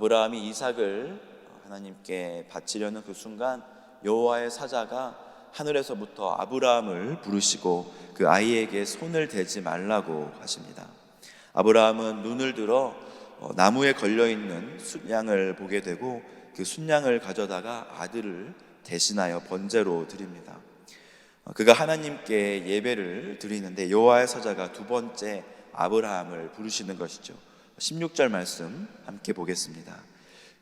아브라함이 이삭을 하나님께 바치려는 그 순간 여호와의 사자가 하늘에서부터 아브라함을 부르시고 그 아이에게 손을 대지 말라고 하십니다. 아브라함은 눈을 들어 어, 나무에 걸려 있는 순양을 보게 되고 그 순양을 가져다가 아들을 대신하여 번제로 드립니다. 어, 그가 하나님께 예배를 드리는데 여호와의 사자가 두 번째 아브라함을 부르시는 것이죠. 16절 말씀 함께 보겠습니다.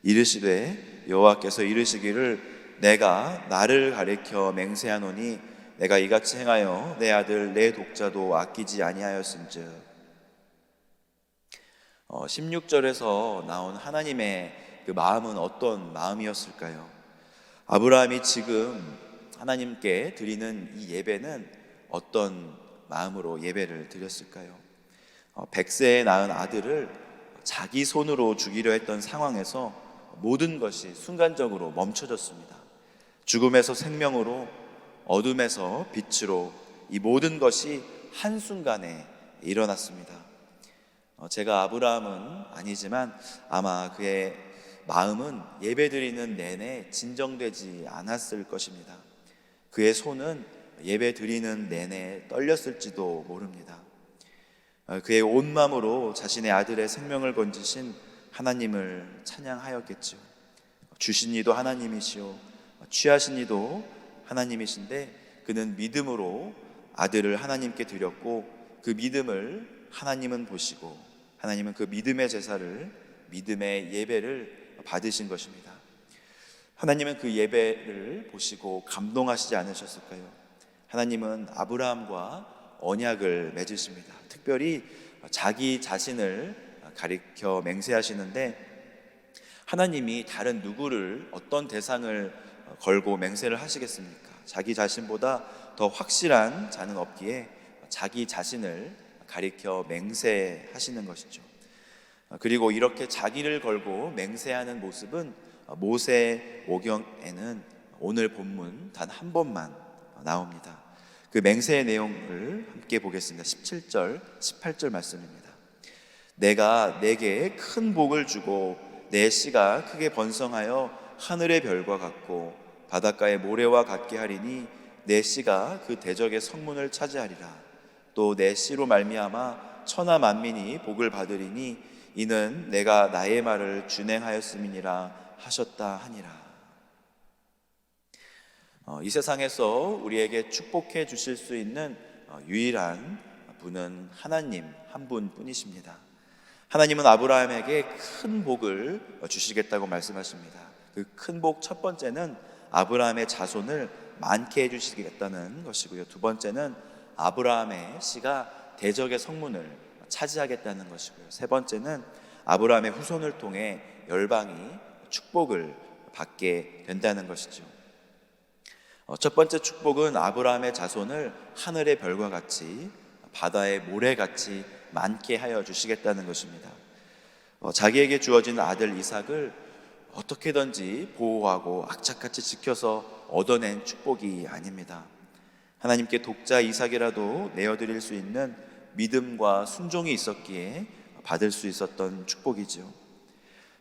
이르시되 여호와께서 이르시기를 내가 나를 가리켜 맹세하노니 내가 이같이 행하여 내 아들 내 독자도 아끼지 아니하였음즉 어, 16절에서 나온 하나님의 그 마음은 어떤 마음이었을까요? 아브라함이 지금 하나님께 드리는 이 예배는 어떤 마음으로 예배를 드렸을까요? 어, 백세에 낳은 아들을 자기 손으로 죽이려 했던 상황에서 모든 것이 순간적으로 멈춰졌습니다. 죽음에서 생명으로 어둠에서 빛으로 이 모든 것이 한순간에 일어났습니다. 어, 제가 아브라함은 아니지만 아마 그의 마음은 예배드리는 내내 진정되지 않았을 것입니다. 그의 손은 예배드리는 내내 떨렸을지도 모릅니다. 어, 그의 온 마음으로 자신의 아들의 생명을 건지신 하나님을 찬양하였겠죠. 주신 이도 하나님이시오. 취하신 이도 하나님이신데 그는 믿음으로 아들을 하나님께 드렸고 그 믿음을 하나님은 보시고 하나님은 그 믿음의 제사를 믿음의 예배를 받으신 것입니다. 하나님은 그 예배를 보시고 감동하시지 않으셨을까요? 하나님은 아브라함과 언약을 맺으십니다. 특별히 자기 자신을 가리켜 맹세하시는데 하나님이 다른 누구를 어떤 대상을 걸고 맹세를 하시겠습니까? 자기 자신보다 더 확실한 자는 없기에 자기 자신을 가리켜 맹세하시는 것이죠. 그리고 이렇게 자기를 걸고 맹세하는 모습은 모세 오경에는 오늘 본문 단 한 번만 나옵니다. 그 맹세의 내용을 함께 보겠습니다. 17절, 18절 말씀입니다. 내가 내게 큰 복을 주고 내 씨가 크게 번성하여 하늘의 별과 같고 바닷가의 모래와 같게 하리니 내 씨가 그 대적의 성문을 차지하리라. 또 내 씨로 말미암아 천하 만민이 복을 받으리니 이는 내가 나의 말을 준행하였음이니라 하셨다 하니라. 어, 이 세상에서 우리에게 축복해 주실 수 있는 어, 유일한 분은 하나님 한 분뿐이십니다. 하나님은 아브라함에게 큰 복을 주시겠다고 말씀하십니다. 그 큰 복 첫 번째는 아브라함의 자손을 많게 해 주시겠다는 것이고요. 두 번째는 아브라함의 씨가 대적의 성문을 차지하겠다는 것이고요. 세 번째는 아브라함의 후손을 통해 열방이 축복을 받게 된다는 것이죠. 어, 첫 번째 축복은 아브라함의 자손을 하늘의 별과 같이 바다의 모래같이 많게 하여 주시겠다는 것입니다. 어, 자기에게 주어진 아들 이삭을 어떻게든지 보호하고 악착같이 지켜서 얻어낸 축복이 아닙니다. 하나님께 독자 이삭이라도 내어드릴 수 있는 믿음과 순종이 있었기에 받을 수 있었던 축복이죠.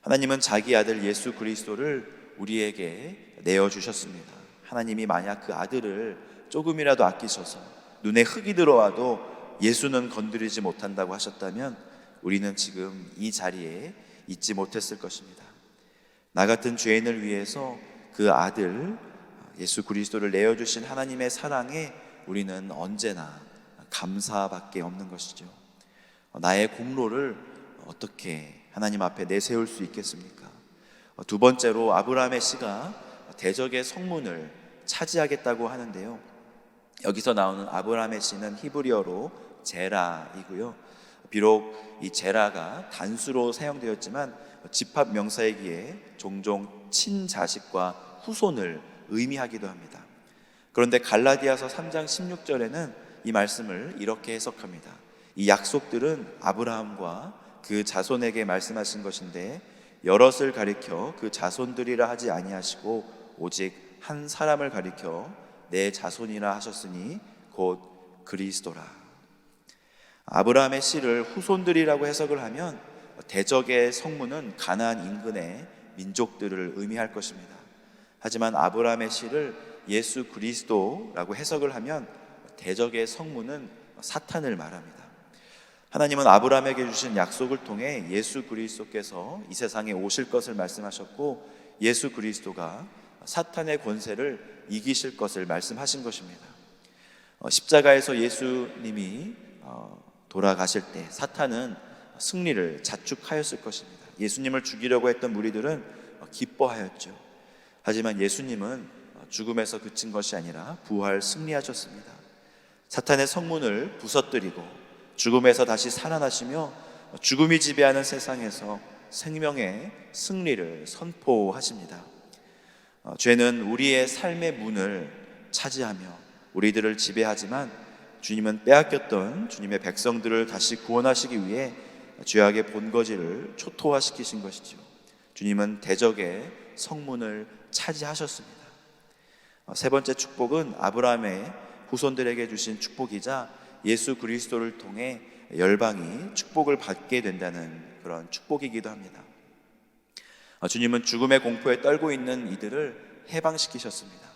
하나님은 자기 아들 예수 그리스도를 우리에게 내어 주셨습니다. 하나님이 만약 그 아들을 조금이라도 아끼셔서 눈에 흙이 들어와도 예수는 건드리지 못한다고 하셨다면 우리는 지금 이 자리에 있지 못했을 것입니다. 나 같은 죄인을 위해서 그 아들 예수 그리스도를 내어 주신 하나님의 사랑에 우리는 언제나 감사밖에 없는 것이죠. 나의 공로를 어떻게 하나님 앞에 내세울 수 있겠습니까? 두 번째로 아브라함의 씨가 대적의 성문을 차지하겠다고 하는데요. 여기서 나오는 아브라함의 씨는 히브리어로 제라이고요. 비록 이 제라가 단수로 사용되었지만 집합 명사이기에 종종 친자식과 후손을 의미하기도 합니다. 그런데 갈라디아서 3장 16절에는 이 말씀을 이렇게 해석합니다. 이 약속들은 아브라함과 그 자손에게 말씀하신 것인데 여럿을 가리켜 그 자손들이라 하지 아니하시고 오직 한 사람을 가리켜 내 자손이라 하셨으니 곧 그리스도라. 아브라함의 씨를 후손들이라고 해석을 하면 대적의 성문은 가나안 인근의 민족들을 의미할 것입니다. 하지만 아브라함의 시를 예수 그리스도라고 해석을 하면 대적의 성문은 사탄을 말합니다. 하나님은 아브라함에게 주신 약속을 통해 예수 그리스도께서 이 세상에 오실 것을 말씀하셨고 예수 그리스도가 사탄의 권세를 이기실 것을 말씀하신 것입니다. 어, 십자가에서 예수님이 어, 돌아가실 때 사탄은 승리를 자축하였을 것입니다. 예수님을 죽이려고 했던 무리들은 어, 기뻐하였죠. 하지만 예수님은 어, 죽음에서 그친 것이 아니라 부활 승리하셨습니다. 사탄의 성문을 부서뜨리고 죽음에서 다시 살아나시며 죽음이 지배하는 세상에서 생명의 승리를 선포하십니다. 어, 죄는 우리의 삶의 문을 차지하며 우리들을 지배하지만 주님은 빼앗겼던 주님의 백성들을 다시 구원하시기 위해 죄악의 본거지를 초토화시키신 것이죠. 주님은 대적의 성문을 차지하셨습니다. 어, 세 번째 축복은 아브라함의 후손들에게 주신 축복이자 예수 그리스도를 통해 열방이 축복을 받게 된다는 그런 축복이기도 합니다. 어, 주님은 죽음의 공포에 떨고 있는 이들을 해방시키셨습니다.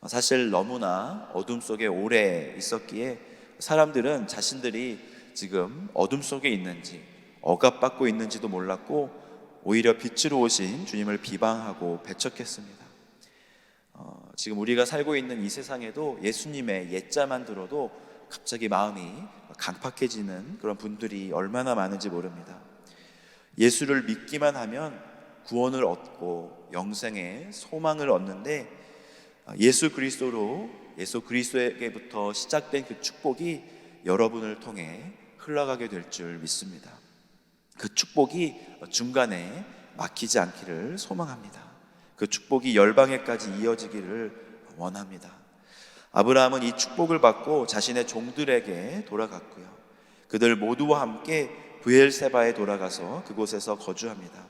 어, 사실 너무나 어둠 속에 오래 있었기에 사람들은 자신들이 지금 어둠 속에 있는지 억압받고 있는지도 몰랐고 오히려 빛으로 오신 주님을 비방하고 배척했습니다. 어, 지금 우리가 살고 있는 이 세상에도 예수님의 옛자만 들어도 갑자기 마음이 강팍해지는 그런 분들이 얼마나 많은지 모릅니다. 예수를 믿기만 하면 구원을 얻고 영생의 소망을 얻는데 예수 그리스도로 예수 그리스도에게부터 시작된 그 축복이 여러분을 통해 흘러가게 될 줄 믿습니다. 그 축복이 중간에 막히지 않기를 소망합니다. 그 축복이 열방에까지 이어지기를 원합니다. 아브라함은 이 축복을 받고 자신의 종들에게 돌아갔고요. 그들 모두와 함께 브엘세바에 돌아가서 그곳에서 거주합니다.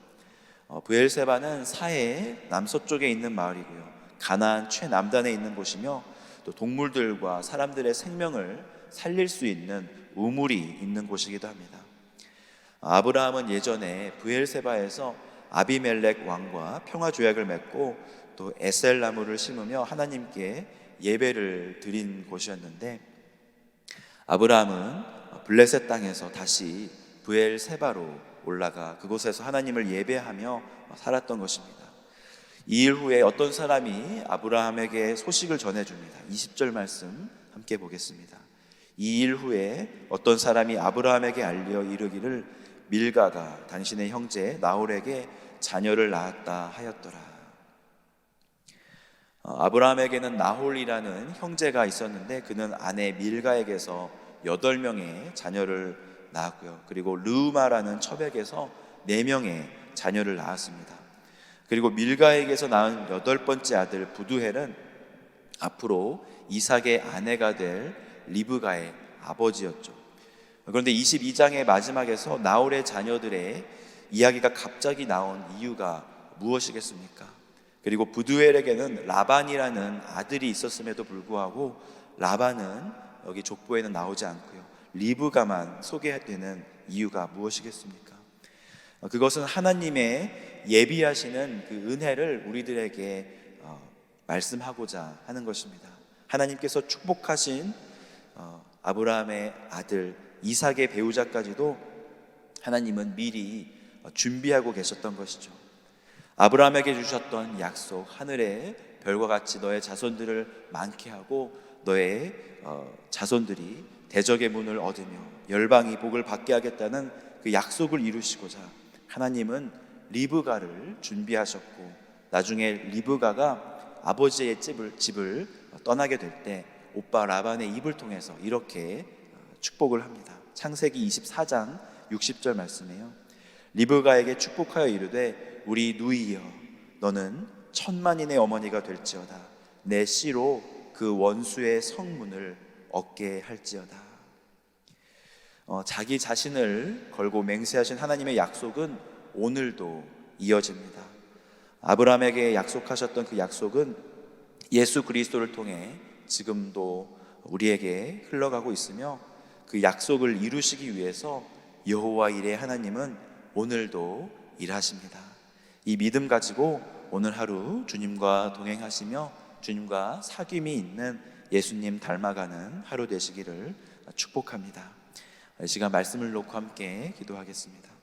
어, 브엘세바는 사해 남서쪽에 있는 마을이고요. 가나안 최남단에 있는 곳이며 또 동물들과 사람들의 생명을 살릴 수 있는 우물이 있는 곳이기도 합니다. 아브라함은 예전에 브엘세바에서 아비멜렉 왕과 평화 조약을 맺고 또 에셀 나무를 심으며 하나님께 예배를 드린 곳이었는데 아브라함은 블레셋 땅에서 다시 브엘세바로 올라가 그곳에서 하나님을 예배하며 살았던 것입니다. 이 일 후에 어떤 사람이 아브라함에게 소식을 전해줍니다. 20절 말씀 함께 보겠습니다. 이 일 후에 어떤 사람이 아브라함에게 알려 이르기를 밀가가 당신의 형제 나홀에게 자녀를 낳았다 하였더라. 어, 아브라함에게는 나홀이라는 형제가 있었는데 그는 아내 밀가에게서 여덟 명의 자녀를 낳았고요. 그리고 르우마라는 첩에게서 네 명의 자녀를 낳았습니다. 그리고 밀가에게서 낳은 여덟 번째 아들 부두헬은 앞으로 이삭의 아내가 될 리브가의 아버지였죠. 그런데 22장의 마지막에서 나홀의 자녀들의 이야기가 갑자기 나온 이유가 무엇이겠습니까? 그리고 부두엘에게는 라반이라는 아들이 있었음에도 불구하고 라반은 여기 족보에는 나오지 않고요. 리브가만 소개되는 이유가 무엇이겠습니까? 그것은 하나님의 예비하시는 그 은혜를 우리들에게 어, 말씀하고자 하는 것입니다. 하나님께서 축복하신 어, 아브라함의 아들 이삭의 배우자까지도 하나님은 미리 준비하고 계셨던 것이죠. 아브라함에게 주셨던 약속 하늘의 별과 같이 너의 자손들을 많게 하고 너의 어, 자손들이 대적의 문을 얻으며 열방이 복을 받게 하겠다는 그 약속을 이루시고자 하나님은 리브가를 준비하셨고 나중에 리브가가 아버지의 집을, 집을 떠나게 될 때 오빠 라반의 입을 통해서 이렇게 어, 축복을 합니다. 창세기 24장 60절 말씀이에요. 리브가에게 축복하여 이르되 우리 누이여 너는 천만인의 어머니가 될지어다 내 씨로 그 원수의 성문을 얻게 할지어다. 어, 자기 자신을 걸고 맹세하신 하나님의 약속은 오늘도 이어집니다. 아브라함에게 약속하셨던 그 약속은 예수 그리스도를 통해 지금도 우리에게 흘러가고 있으며 그 약속을 이루시기 위해서 여호와 일의 하나님은 오늘도 일하십니다. 이 믿음 가지고 오늘 하루 주님과 동행하시며 주님과 사귐이 있는 예수님 닮아가는 하루 되시기를 축복합니다. 이 시간 말씀을 놓고 함께 기도하겠습니다.